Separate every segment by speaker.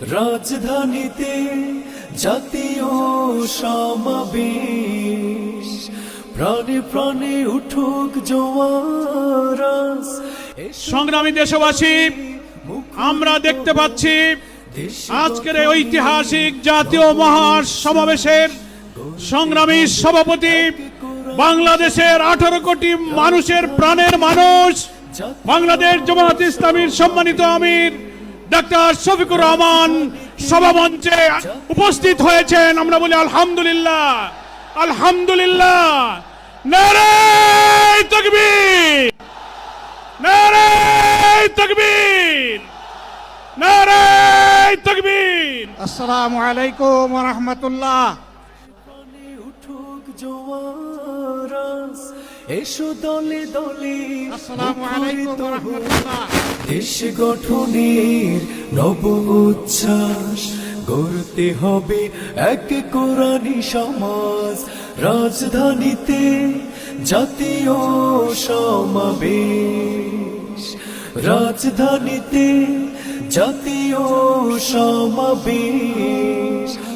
Speaker 1: রাজধানীতে জাতীয় সমাবেশ। প্রাণে প্রাণে উঠুক জোয়ারাস
Speaker 2: সংগ্রামী দেশবাসী, আমরা দেখতে পাচ্ছি আজকের এই ঐতিহাসিক জাতীয় মহাসমাবেশের সংগ্রামী সভাপতি, বাংলাদেশের আঠারো কোটি মানুষের প্রাণের মানুষ, বাংলাদেশ জামাত ইসলামীর সম্মানিত আমির ডাক্তার শফিকুর রহমান সভামঞ্চে উপস্থিত হয়েছেন। আমরা বলি আলহামদুলিল্লাহ আলহামদুলিল্লাহ। নারায় তকবীর নারায় তকবীর নারায় তকবীর।
Speaker 3: আসসালামু আলাইকুম রহমতুল্লাহ।
Speaker 1: জোয়ারাস এসো দলে দলে দেশ গঠনের নব উচ্ছ্বাস গড়তে হবে এক কোরআনি সমাজ। রাজধানীতে জাতীয় সমাবেশ। রাজধানীতে জাতীয় সমাবেশ।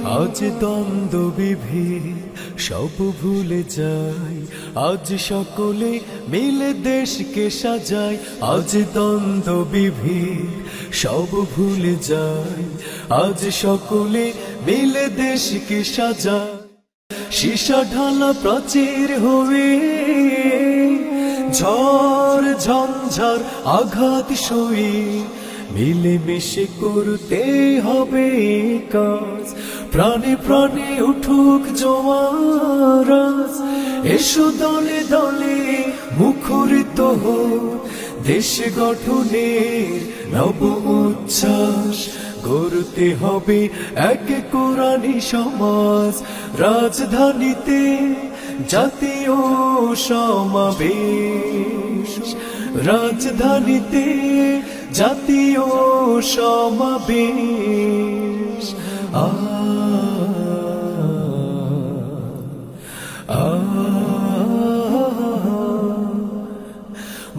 Speaker 1: আজ দ্বন্দ্ব বিভেদ, সব ভুলে যাই। আজ সকলে মিলে দেশকে সাজাই। আজ দ্বন্দ্ব বিভেদ, সব ভুলে যাই। আজ সকলে মিলে দেশকে সাজাই। সীসা ঢালা প্রাচীর হয়ে ঝড় ঝঞ্ঝার আঘাত সই মিলে মিশে করতে হবে কাজ। প্রাণে প্রাণে উঠুক জোয়ারাস এসো দলে দলে মুখরিত হোক। দেশ গঠনের নব উচ্ছ্বাস। গড়তে হবে এক কোরআনি সমাজ। রাজধানীতে জাতীয় সমাবেশ। রাজধানীতে জাতীয় সমাবেশ।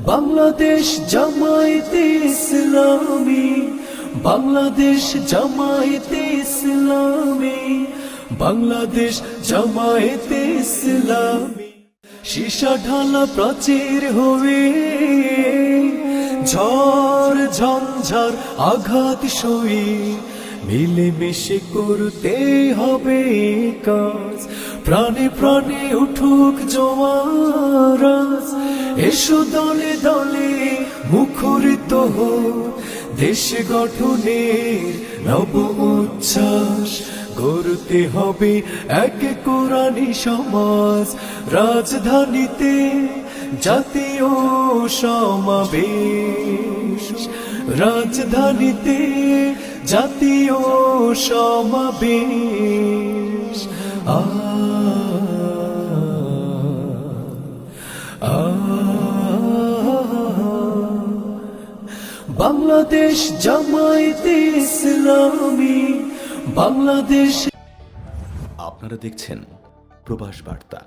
Speaker 1: বাংলাদেশ জামায়াতে ইসলামী বাংলাদেশ জামায়াতে ইসলামী বাংলাদেশ জামায়াতে ইসলামী সীসা ঢালা প্রাচীর হয়ে ঝড় ঝঞ্ঝার আঘাত সই মিলে মিশে করতে হবে কাজ। প্রাণে প্রাণে উঠুক জোয়ারাস এসো দলে দলে মুখরিত হোক। দেশ গঠনের নব উচ্ছ্বাস। গড়তে হবে এক কোরআনি সমাজ। রাজধানীতে জাতীয় সমাবেশ। রাজধানীতে জাতীয় সমাবেশ আ বাংলাদেশ জামায়াতে ইসলামী বাংলাদেশ
Speaker 4: আপনারা দেখছেন প্রবাস বার্তা